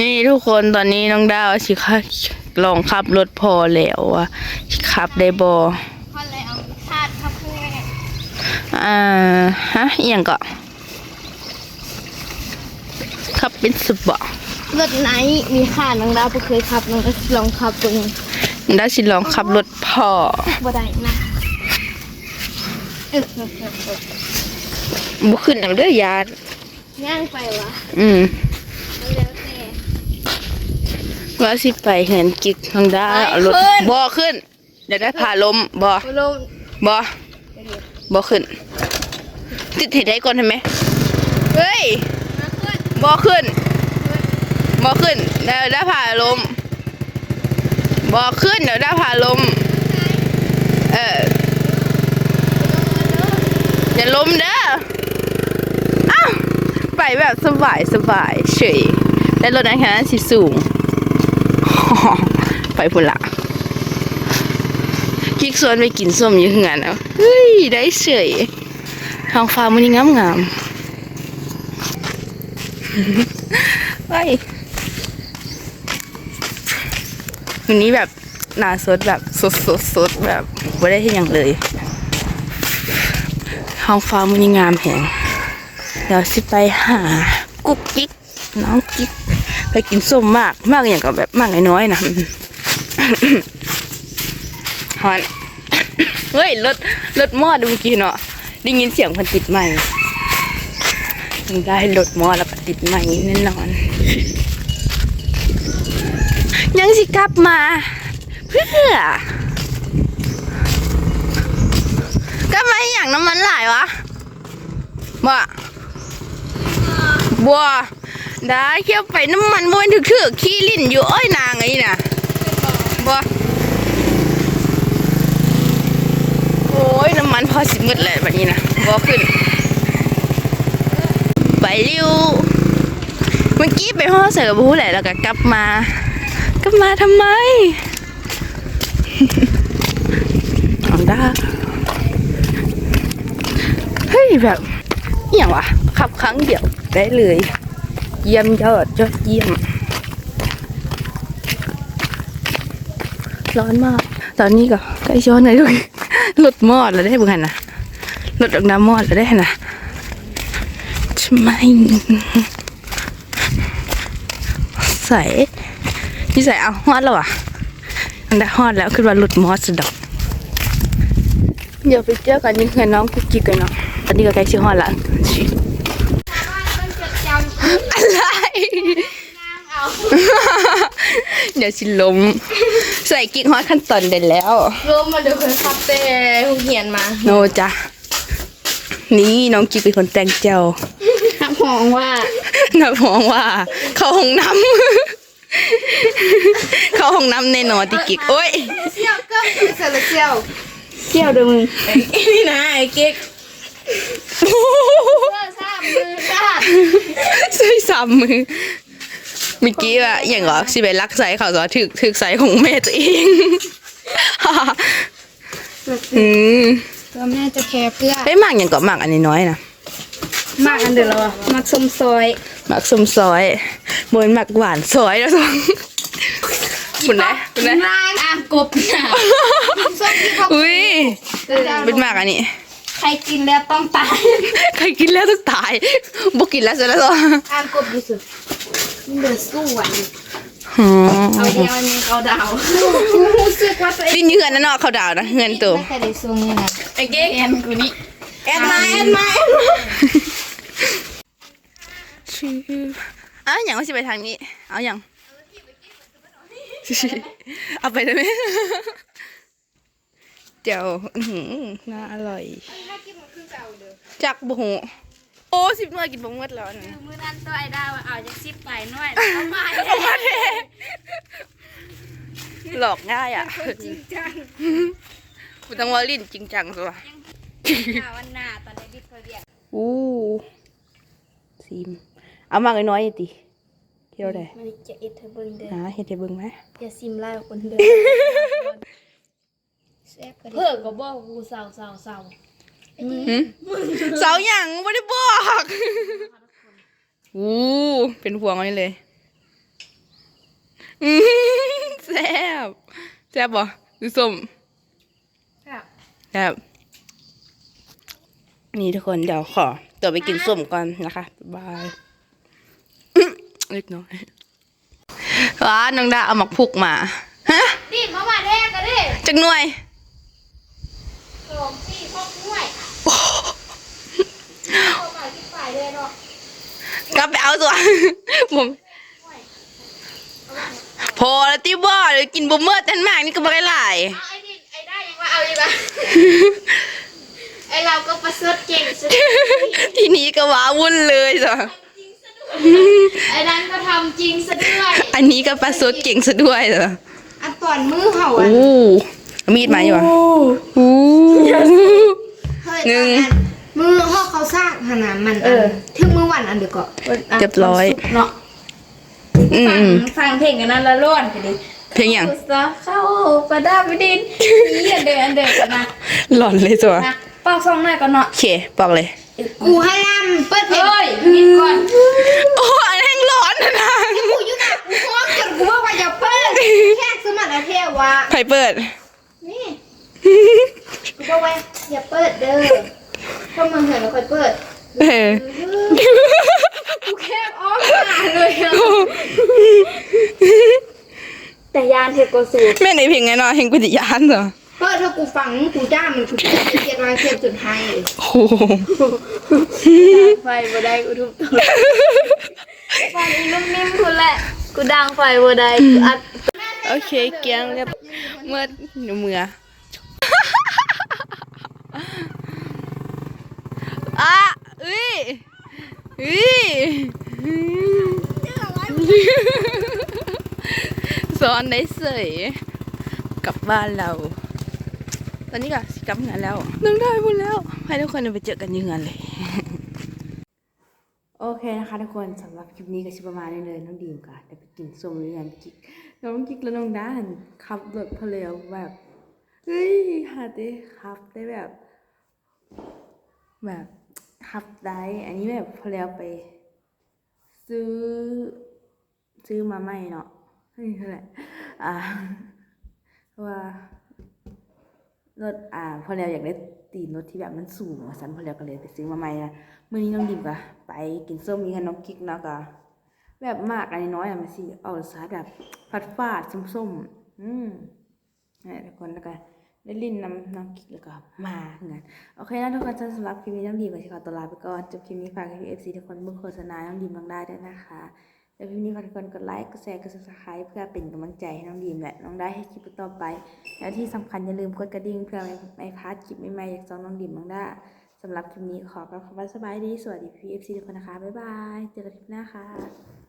นี่ทุกคนตอนนี้น้องดาวสิคะลองขับรถพอแล้วอะสิขับได้บอข้อเลยเอาคาดครับเพื่อนอ่าฮะอหย่างก็ขับเป็นสุบบ่รถไหนมีค่าน้องดาวบ่เคยขับน้องก็ลองขับดูดาวสิลองขับรถพอบ่ได้นะเออบุขึ้นหนังเด้อยานย่างไปวะอืมแล้วแต่ ว่าสิไปเห็นกิกน้องดาวเอารถไปขึ้น บ่ขึ้น เดี๋ยวได้พาลมบ่บ่ลงบ่บ่ขึ้น ติดให้ได้ก่อนใช่ไหมเฮ้ยมาขึ้นบ่ขึ้นบ่ขึ้นเดี๋ยวได้ผ่าลมบ่ขึ้นเดี๋ยวได้ผ่าลมเอออย่าล้มเด้ออ้าวไปแบบสบายสบายเฉยแต่รถนั้นแค่นั้นสิสูง ไปพุ่นละคิกสวนไปกินส้มอยู่เหือนเอาเฮ้ย ได้เฉยท้องฟ้ามันนี่งามงามๆไปวันนี้แบบหนาสดแบบสดสดสดแบบไม่ได้ที่อย่างเลยท้องฟ้ามันนี่งามแหงเดี๋ยวสิไปหากุ๊กกิ๊กน้องกิ๊ก ไปกินส้มมากมากอย่างกับแบบมากน้อยๆนะฮอนเฮ้ยรถรถมอดเมื่อกี้เนาะได้ยินเสียงคนติดใหม่ได้รถมอดแล้วติดใหม่แน่นอน ยังสิกลับมาเพื่อกลับมาอย่างน้ำมันหลายวะบ่บัว ได้เคี่ยวไปน้ำมันบนถึกถึกๆขี้ลิ่นอยู่อ้อยนางไงน่ะบัโอ้ยน้ำมันพอสิมืดเลยแบบนี้นะบัขึ้น ไปเร็วเมื่อกี้ไปห้องใส่กับบูแหละแล้วก็กลับมากลับมาทำไมเอาได้เฮ้ยแบบอหย่างวะขับครั้งเดียวได้เลย เยี่ยมยอดยอดเยี่ยม ร้อนมาก ตอนนี้ก็ใกล้ช้อนเลยทุกรถมอดแล้วได้บุกันนะรถดอกน้ำมอดแล้วได้นะทำไมใส่นี่ใส่เอาฮอดแล้วอะอันได้ฮอดแล้วขึ้นมาหลุดมอดสะดดอกเดี๋ยวไปเจอกันนี่คือน้องกุ๊กกิ๊กกันเนาะตอนนี้ก็ใกล้ชิฮอดละ เอาเดี๋ยวชิลม ใส่กิ๊กฮอดขั้นตอนเด็ดแล้วรวมมาเดี๋ยวเคยขับแต่หูเหียนมาโนจ้ะนี่น้องกิ๊กเป็นคนแต่งเจ้าทักหองว่านับมองว่า เข้าห้องน้ำเข้าห้องน้ำแน่นอนที่กิ๊กโอ้ยเสี่ยวก็เป็นเสือเสี่ยวเสี่ยวเด้อมึงนี่นะไอ้กิ๊กเสื้อซ้ำมือด้านใส่ซ้ำมือ เมื่อกี้ว่าอย่างเหรอสิไปรักใส่เขาสอถึกถึกใส่ของแม่ตัวเองอืมตัวแม่จะแคร์เพื่อได้หมากอย่างก็หมากอันนี้น้อยนะมากอันเดียวแล้วมักสมซอยหมากส้มซอยบนหมากหวานซอยแล้วสองคุณนะคุณนะนางอ่างกบน่ะส้มที่เขาอุ้ยเป็นเป็นหมากอันนี้ใครกินแล้วต้องตาย ใครกินแล้วต้องตายบุกินแล้วเสร็จแล้วเหรออ่างกบดีสุดมัน เดือดสู้อะอ๋อเอาเดียวอันนี้เขาดาวรู้สึกว่าตัวเองดินอยู่เงินนั่นเนาะเขาดาวนะเงินตัวไม่เคยได้ทรงยังไงไอ้เก๊กแอนกูนี่แอนมาแอนมาแอนมาชื่ออะอย่างว่าสิไปทางนี้ เอาอย่าง เอาไปได้ไหม เดี๋ยวอื้อหือน่าอร่อย จักบุหู โอ้สิบหน่วยกินบะมดแล้วนะมือนั้นตัวไอ้ดาวเอาจากซิปไปหน่อยเอามาหลอกง่ายอะจริงจังคุณต้องวอลลินจริงจังสิวะหาวันหน้าตอนนี้ดิเขาเรียกอู้ซิมเอามากน้อยๆติเที่ยวได้มันจะเอ็ดเธอเบิ่งเด้อหาเห็ดให้เบิ่งไหมอย่าซิมไล่คนเด้อแซ่บก็เพิ่อก็บอกกูเศร้าเศร้าเศร้า หืมเสาอย่างไม่ได้บอกอู้เป็นพวงอันนี้เลยอืมแซ่บแซ่บบ่หรือส้มครับแซ่บนี่ทุกคนเดี๋ยวขอตัวไปกินส้มก่อนนะคะบ๊ายบายอื้อเล็กน้อยว้าน้องดาเอาหมักพุกมาฮะนี่มามาแรกกันดิจักหน่วยสองสี่พกหน่วยเอาไปที่ฝ่ายเลยเนาะ กลับไปเอาตัวผมพอแล้วที่บ่เดี๋ยวกินบ่เมื่อตันมากนี่ก็บ่ได้หลายเอาไอ้นี่ไอ้ได้ยังว่าเอาดีป่ะไอ้เราก็ประเสริฐเก่งสุดทีนี้ก็ว้าวุ่นเลยจ้ะไอ้นั้นก็ทำจริงซะด้วย อันนี้ก็ปลาสดเก่งซะด้วยจ้ะอันตอนมือเห่าโอ้อะมีดมาอยู่อะโอ้เฮ้ยหนึ่งตอมือห่อ เขาสร้างขนาดมันเออ ถึงมือวันอันเดียวก็เรียบร้อย เนาะอืมฟังอืมฟังเพลงกันนั้นละล้วนไปดิเพลงอย่างอุตสาห์เข้าประดับดินนี่อันเดินอันเดินกันนะหลอนเลยจ้ะนะเป้าซองหน่อยก่อนเนาะโอเคบอกเลย กูให้ลำเปิดเพลงเฮ้ยกินก่อนโอ้อันแห้งร้อนนะนะกูอยู่นะกูฟ้องจนกูว่าว่าอย่าเปิดแค่สมัครอาเทวะใครเปิดนี่กูบอกว่าอย่าเปิดเด้อ ถ้ามึงเห็นแล้วค่อยเปิดเออกูแคบอ้อมขาเลยอะแต่ยานเทโกสูแม่ในเพลงไงเนาะเพลงกุฏิยานเหรอเปิดถ้ากูฟังกูจ้ามันกูจะเกียดวางเทียบจนไทยโอ้โหไฟบ่ได้กูทุบตัวไฟอีนุ่มนิ่มคุณแหละ กูดังไฟบ่ได้กูอัดโอเคเกียงเรียบเมื่อหนูเมื่อ อะเอ้ยเอ้ยสอนได้เสยกลับบ้านเรา ตอนนี้ก็สิกลับงานแล้วน้องได้หมดแล้ว ให้ทุกคนไปเจอกันอยังงานเลย โอเคนะคะทุกคนสำหรับคลิปนี้ก็ชิประมาณนี้เลยน้องดีมก็ได้ไปกินส้มเรียนกิกน้องกิกและน้องด้านขับรถเพลียวแบบเฮ้ยหาได้ขับได้แบบแบบ ขับได้ อันนี้แบบเพลียวไป ซื้อ ซื้อมาใหม่เนาะนี่คือแหละอ่าเพรว่ารถอ่า พอแล้วอยากได้ตีนรถที่แบบมันสูงสันพอแล้วก็เลยไปซื้อมาใหม่นะมื้อนี้น้องดิมก็ไปกินส้มมีกับน้องกิ๊กเนาะก็แบบมากอันน้อยอะมันสิเอารสชาแบบผัดฟาดส้มๆอืมนี่ทุกคนแล้วก็ ได้ลิ้นน้ำน้องกิ๊กแล้วก็มาเหมือนโอเคนะทุกคนสำหรับคลิปนี้น้องดิมก็สิขอตัวลาไปก่อนจบคลิปนี้ฝากให้ FC ทุกคนเบิ่งโฆษณาน้องดิมน้องได้ด้วยนะคะแล้วคลิปนี้ฝากทุกคนกดไลค์กดแชร์กด subscribe เพื่อเป็นกำลังใจให้น้องดีมและน้องได้ให้คลิปต่อไป แล้วที่สำคัญอย่าลืมกดกระดิ่งเพื่อไม่ไม่พลาดคลิปใหม่ๆจากซองน้องดิมน้องด้สำหรับคลิปนี้ขอกล่าวคำว่าสบายดีสวัสดีพี่เอฟซีทุกคนนะคะบ๊ายบายเจอกันคลิปหน้าค่ะ